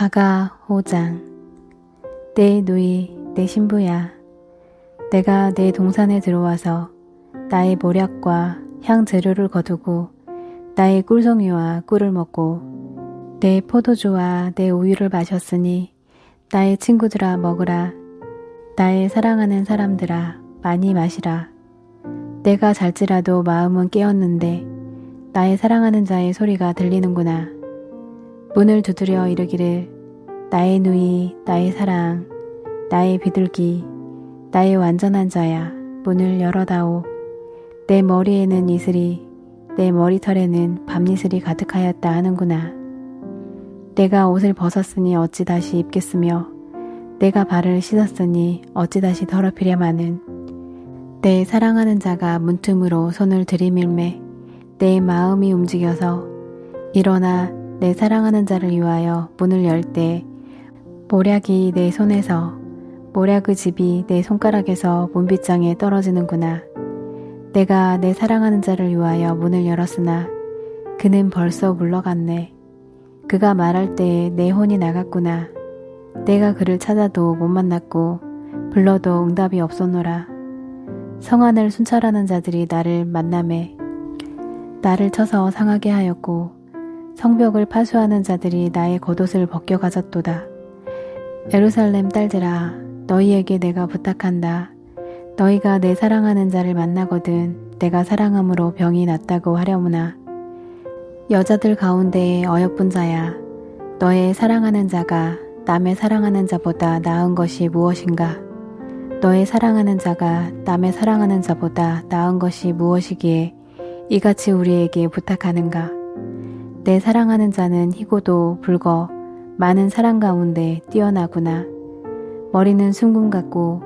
아가 호장 내 누이 내 신부야. 내가 내 동산에 들어와서 나의 모략과 향 재료를 거두고 나의 꿀송이와 꿀을 먹고 내 포도주와 내 우유를 마셨으니 나의 친구들아 먹으라. 나의 사랑하는 사람들아 많이 마시라. 내가 잘지라도 마음은 깨었는데 나의 사랑하는 자의 소리가 들리는구나 문을 두드려 이르기를 나의 누이 나의 사랑 나의 비둘기 나의 완전한 자야 문을 열어다오. 내 머리에는 이슬이 내 머리털에는 밤이슬이 가득하였다 하는구나. 내가 옷을 벗었으니 어찌 다시 입겠으며 내가 발을 씻었으니 어찌 다시 더럽히려마는. 내 사랑하는 자가 문틈으로 손을 들이밀매 내 마음이 움직여서 일어나 내 사랑하는 자를 위하여 문을 열 때 모략이 내 손에서 모략의 집이 내 손가락에서 문빗장에 떨어지는구나. 내가 내 사랑하는 자를 위하여 문을 열었으나 그는 벌써 물러갔네. 그가 말할 때에 내 혼이 나갔구나. 내가 그를 찾아도 못 만났고 불러도 응답이 없었노라. 성안을 순찰하는 자들이 나를 만남에 나를 쳐서 상하게 하였고 성벽을 파수하는 자들이 나의 겉옷을 벗겨 가졌도다. 에루살렘 딸들아 너희에게 내가 부탁한다. 너희가 내 사랑하는 자를 만나거든 내가 사랑함으로 병이 낫다고 하려무나 여자들 가운데에 어여쁜 자야 너의 사랑하는 자가 남의 사랑하는 자보다 나은 것이 무엇인가 너의 사랑하는 자가 남의 사랑하는 자보다 나은 것이 무엇이기에 이같이 우리에게 부탁하는가 내 사랑하는 자는 희고도 붉어 많은 사랑 가운데 뛰어나구나 머리는 순금 같고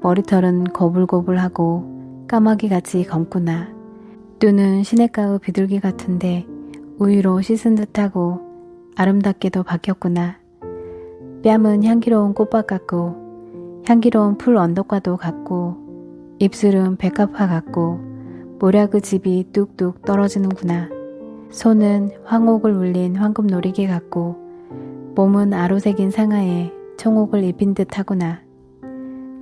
머리털은 거불거불하고 까마귀 같이 검구나. 눈은 시냇가의 비둘기 같은데 우유로 씻은 듯하고 아름답게도 바뀌었구나. 뺨은 향기로운 꽃밭 같고 향기로운 풀 언덕과도 같고 입술은 백합화 같고 모략의 집이 뚝뚝 떨어지는구나. 손은 황옥을 울린 황금 놀이개 같고 몸은 아로색인 상하에 청옥을 입힌 듯 하구나.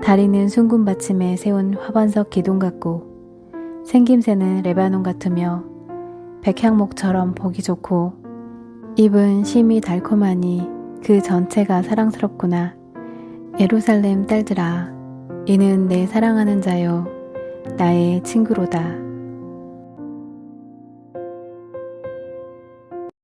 다리는 숭근 받침에 세운 화반석 기둥 같고 생김새는 레바논 같으며 백향목처럼 보기 좋고 입은 심이 달콤하니 그 전체가 사랑스럽구나. 예루살렘 딸들아 이는 내 사랑하는 자요 나의 친구로다.